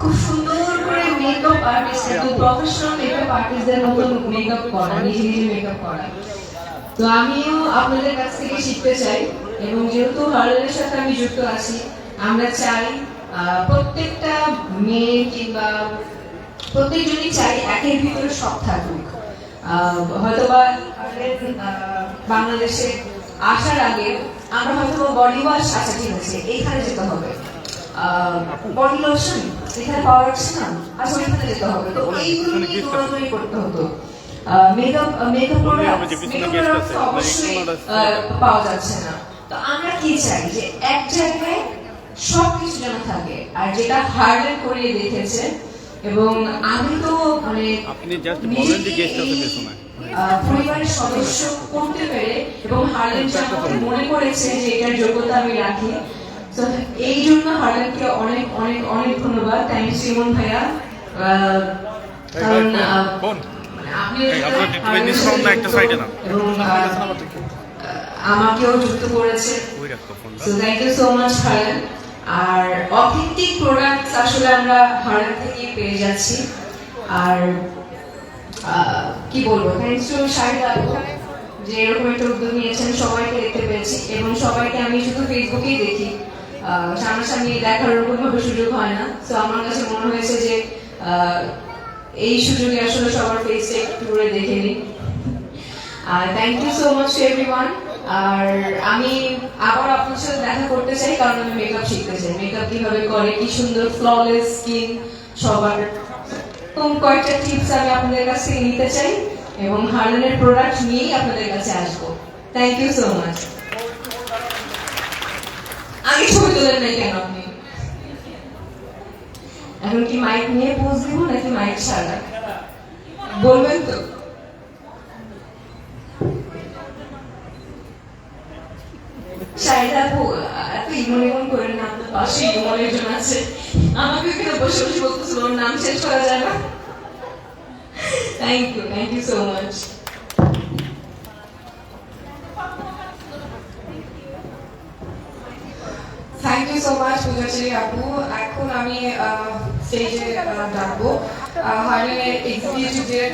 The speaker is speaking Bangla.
খুব সুন্দর করে মেকআপ আর্টিস্ট একদম প্রফেশনাল মেকআপ আর্টিস্টদের মতন মেকআপ করা, নিজে নিজে মেকআপ করা। তো আমিও আপনাদের কাছ থেকে শিখতে চাই, এবং যেহেতু হার্লের সাথে আমি যুক্ত আছি, আমরা চাই প্রত্যেকটা মেয়ে কিংবা প্রত্যেকজনই চাই একের ভিতরে সব থাকুক। হয়তোবা বাংলাদেশে আসার আগে আমরা হয়তো বডি ওয়াশ আচ্ছা ঠিক আছে, এইখানে যেতে হবে। বডি লোশন এখানে পাওয়া যাচ্ছে না আচ্ছা ওইখানে যেতে হবে। তো এইগুলো নিয়ে দৌড়াদৌড়ি করতে হতো। মেকআপ মেকআপ প্রোডাক্ট অবশ্যই পাওয়া যাচ্ছে না। তো আমরা কি চাই? যে এক জায়গায় সব কিছু যেন থাকে। আর যেটা হার্ডেন করিয়ে দেখেছে এবং আমি তো মানে আপনি just বলেন যে guest আছে পেছনে। পরিবারের সদস্য করতে পেরে এবং হার্লেন যখন মনে করেছে যে এটার যোগ্যতা আমি রাখি। তো এই জন্য হার্লেনকে অনেক অনেক অনেক ধন্যবাদ। থ্যাংক ইউ সিমন ভাইয়া। কারণ? মানে আপনি আমাকেও যুক্ত করেছে। So thank you so much Haran R authentic products আসলে আমরা হারান থেকে পেয়ে যাচ্ছি। আর কি বলব? থ্যাংকস টু শাহিদ যে এরকম একটা উদ্যোগ নিয়েছেন সবাইকে দেখতে পেয়েছি। এবং সবাইকে আমি শুধু ফেসবুকেই দেখি। সামনাসামনি দেখার ওরকম ভাবে সুযোগ হয় না। তো আমার কাছে মনে হয়েছে যে এই সুযোগে আসলে সবার ফেসে করে দেখে নিই। আর thank you so much to everyone আর আমি আবার আপনার সাথে দেখা করতে চাই, কারণ আমি মেকআপ শিখতে চাই। মেকআপ কীভাবে করে, কি সুন্দর ফ্ললেস স্কিন সবার এরকম কয়েকটা টিপস আমি আপনাদের কাছ থেকে নিতে চাই এবং হার্লেনের প্রোডাক্ট নিয়েই আপনাদের কাছে আসব। থ্যাংক ইউ সো মাচ আগে ছবি তোলেন কেন আপনি? এখন কি মাইক নিয়ে পোজ দিব নাকি মাইক ছাড়া? বলবেন তো। আপু এত ইমন ইমন করেন না আছে। আমাকে বসে নাম শেষ করা যায় thank you thank you so much thank you so much Puja Cherry আপু এখন আমি স্টেজে ডাকবো হার্ডেনের এক্সিকিউটিভ ডিরেক্টর